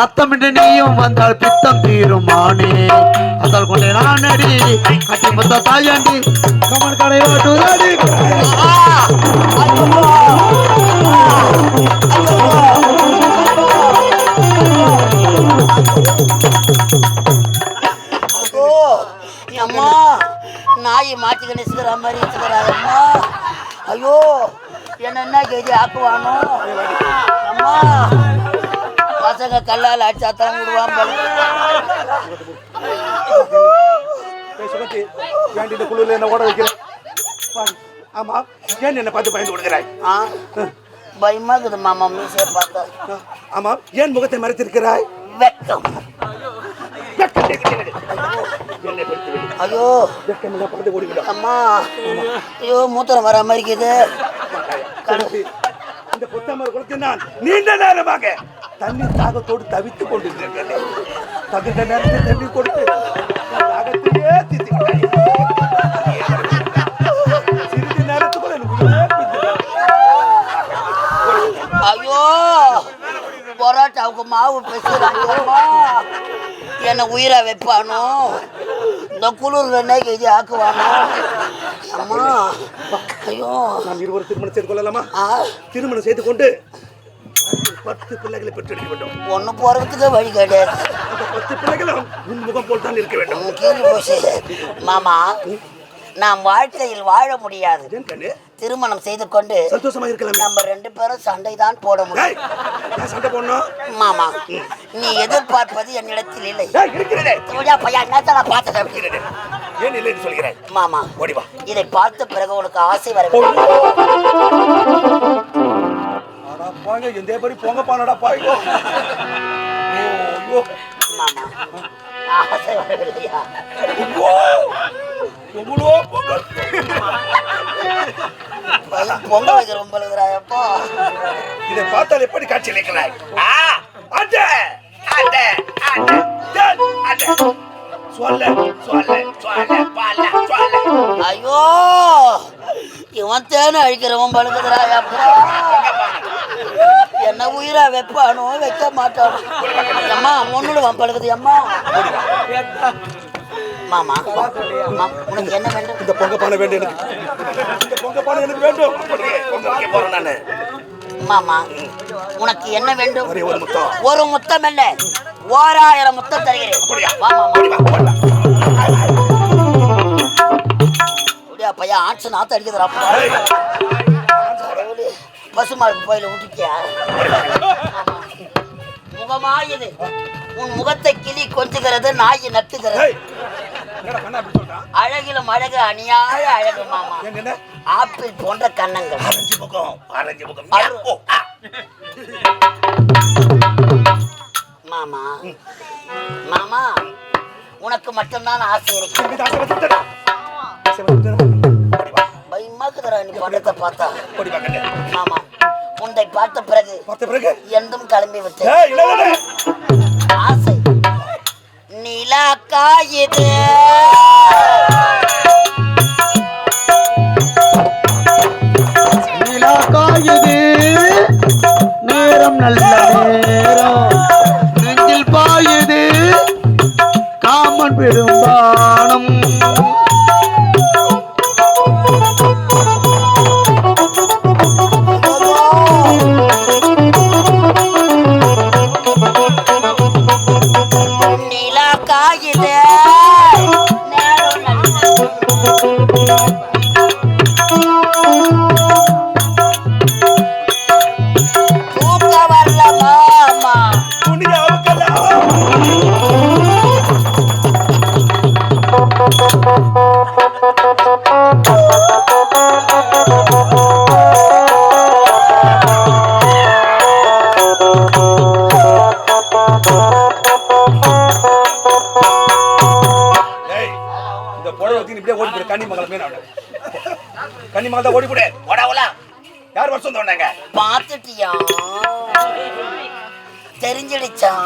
சத்தமின்றி நீயும் வந்தால் பித்தம் தீருமானே. அதால் கொண்டே நான் அடி கட்டி மொத்த தாயாண்டி. கமல் கடை ஓட்டுதாடி அம்மா நாயை மாதிரி ஐயோ என்ன கேஜி ஆக்குவானோ. அம்மா பசங்க கல்லால் அடிச்சா தான் விடுவான் போல. சுகத்தி ஏன்டி இந்த என்ன ஓட வைக்கிற? பாரு. ஆமா ஏன் என்ன பார்த்து பயந்து கொடுக்கிறாய் ஆ? பயமா இருக்குது மாமா மீசையை பார்த்தா. ஆமா ஏன் முகத்தை மறைத்திருக்கிறாய்? வெக்கம். ஐயோ. அம்மா. ஐயோ மூத்திரம் வர மாதிரி இருக்குது இந்த புத்தமர் குளத்தில் நான் நீண்ட நேரமாக தண்ணீர் தாகத்தோடு தவித்துக் கொண்டிருக்கிறேன் தகுந்த நேரத்தில் தண்ணீர் கொடுத்து விட்டாய். சிறிது நேரத்துக்குள்ள ஐயோ பரோட்டாவுக்கு மாவு பேசுறாங்கம்மா என்ன உயிரை வைப்பானோ? இந்த குளிர்ல நெய்கி ஆக்குவானோ? அம்மா ஐயோ. நாம் இருவர் திருமணம் செய்து கொள்ளலாமா? திருமணம் செய்து கொண்டு பத்து பிள்ளைகளை பெற்றெடுக்க வேண்டும். ஒன்று போகிறதுக்கு வழி கிடையாது. அந்த பத்து பிள்ளைகளும் உன் முகம் போல் தான் இருக்க வேண்டும். உன் கீழ் போச்சு மாமா நாம் வாழ்க்கையில் வாழ முடியாது. ஏன் கண்ணு? திருமணம் செய்து கொண்டு சந்தோஷமா இருக்கலாமே. நம்ம ரெண்டு பேரும் சண்டை தான் போட முடியும். ஏய், சண்டை போடணும்? மாமா நீ எதிர்பார்ப்பது என்னிடத்தில் இல்லை. ஏய், இருக்கிறதே ஐயா, பையா என்னத்தை நான் பார்த்ததை இருக்கிறதே ஏன் இல்லைன்னு சொல்கிறேன்? மாமா ஓடி வா. இதை பார்த்த பிறகு உனக்கு ஆசை வர வேண்டும். பாங்க எந்த படி போங்க பானடா பாய்க்கோ. ஐயோ எவ்வளோ போங்க பையன் பொங்க வைக்கிற உங்களுக்குறாயப்பா இதை பார்த்தால் எப்படி காட்சி அளிக்கிறாய் சொல்ல சொல்ல சொல்ல பால சொல்ல. ஐயோ இவன் தேனை அழிக்கிறவன் பழுக்குறாயப்பா என்ன உயிரா வைப்பானோ வைக்க மாட்டானோ. அம்மா முன்னுடுவான் பழுக்குது அம்மா. மாமா உனக்கு என்ன வேண்டும்? இந்த பொங்க பானை வேண்டும் எனக்கு. இந்த பொங்க பானை எனக்கு வேண்டும். போறேன் நானு மாமா உனக்கு என்ன வேண்டும்? ஒரே முத்தம். ஒரு முத்தம் இல்ல ஓராயிரம் முத்தம் தருகிறேன். பையன் ஆட்சி நாத்த அடிக்குதுறாப்பா ஏய், பசுமாளுக்கு கோயில விட்டுட்டியா? முகமா இது? உன் முகத்தை கிளி கொஞ்சுகிறது நாய் நட்டுகிறது? அழகிலும் அழகு அநியாய அழகு மாமா? ஆப்பிள் போன்ற கன்னங்கள். ஆரஞ்சு முகம், ஆரஞ்சு முகம். மாமா மாமா உனக்கு மட்டும்தான் ஆசை இருக்கு. பயமாக்குதுடா நீ படத்தை பார்த்தா. மாமா உன்னை பார்த்த பிறகு பார்த்த பிறகு? எந்தும் கிளம்பி விட்டேன். ஆசை. நிலா காயுது.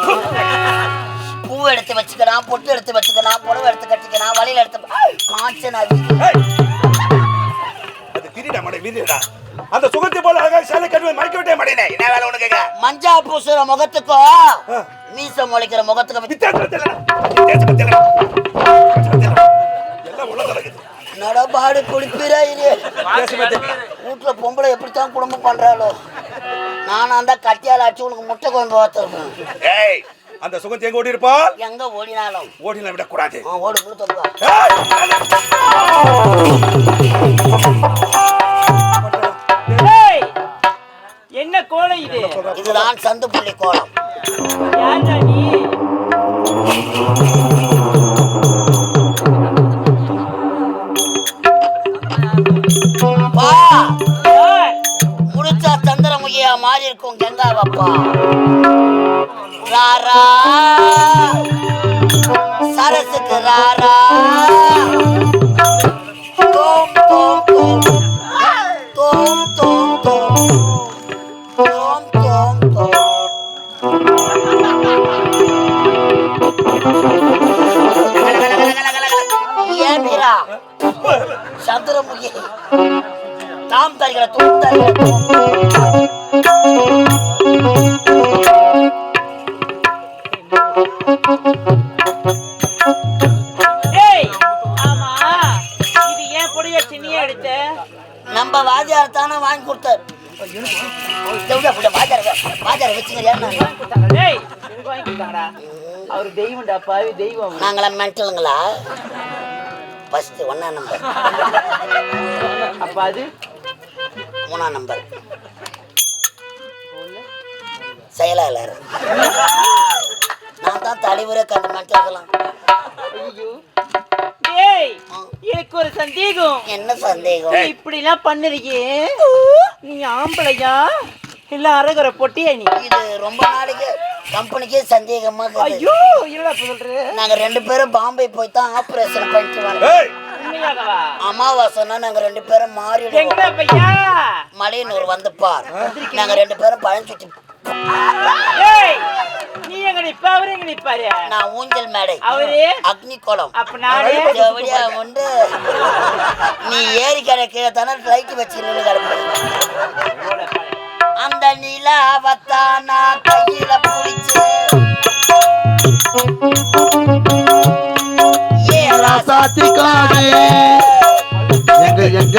பூ எடுத்து வச்சுக்கலாம் பொட்டு எடுத்து வச்சுக்கலாம் புடவை எடுத்து கட்டிக்கலாம் வலையில எடுத்து! அது திரிடா மடை வீதிடா அந்த சுகத்தை போல அழகா சேலை கட்டுவை மறைக்க விட்டே மாட்டேனே என்ன வேலை உனக்கு மஞ்சா பூசுற முகத்துக்கோ? மீச முளைக்கிற முகத்துக்கு எல்லாம் உள்ள கிடக்குது நடபாடு தெரியல வீட்டுல பொம்பளை எப்படித்தான் குடும்பம் பண்றாளோ? நானா அந்த கட்டியால் அடிச்சு உனக்கு முட்டை குழம்பு வாத்திருப்பேன் ஏய் அந்த சுகத்தை எங்க ஓடி இருப்பா எங்க ஓடினாலும். ஓடினா விடக்கூடாது. ஆ, ஓடு ஏய், என்ன கோலம் இது? இதுதான் சந்து புள்ளி கோலம் நீ? வாங்கப்பா ராரா. அவர் தெய்வம்டா பாவி தெய்வம். நாங்களாம் மென்டலுங்களா? ஃபர்ஸ்ட் ஒன்னா நம்பர் அப்ப அது? மூணாம் நம்பர் செயலாளர். நான் தான் தலைவரே கண்டு ஏய் எனக்கு ஒரு சந்தேகம். என்ன சந்தேகம்? இப்படி எல்லாம் பண்ணுறியே? நீ ஆம்பளையா? இல்ல அரகுற பொட்டியா நீ? இது ரொம்ப நாளைக்கு கம்பெனிக்கே சந்தேகமா. ஐயோ என்னடா இப்ப சொல்ற? நாங்க ரெண்டு பேரும் பாம்பே போய் தான் ஆபரேஷன் பண்ணிட்டு வரோம். அமாவாசைன்னா நாங்க ரெண்டு பேரும் பையா? மலையனூர் வந்து பார். நாங்க ரெண்டு பேரும் பழஞ்சுட்டி ஏய் நீ எங்க நிப்ப? அவரு எங்க நிப்பாரு? நான் ஊஞ்சல் மேடை. அவரு? அக்னி குளம். அப்ப நானே உண்டு நீ ஏரி கடை கீழே தானே லைட் வச்சு நின்று கிடப்பு அந்த நிலாவத்தான் நான் கையில பிடிச்சு. ஏ எங்க எங்க?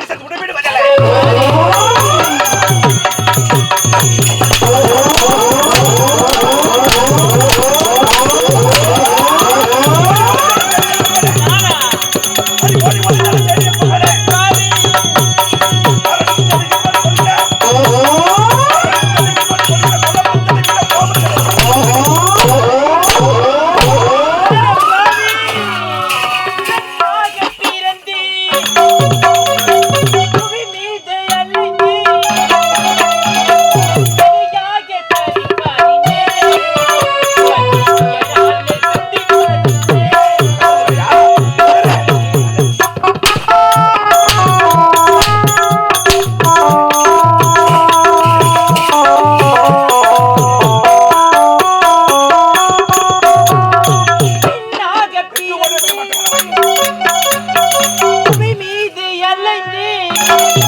Thank you.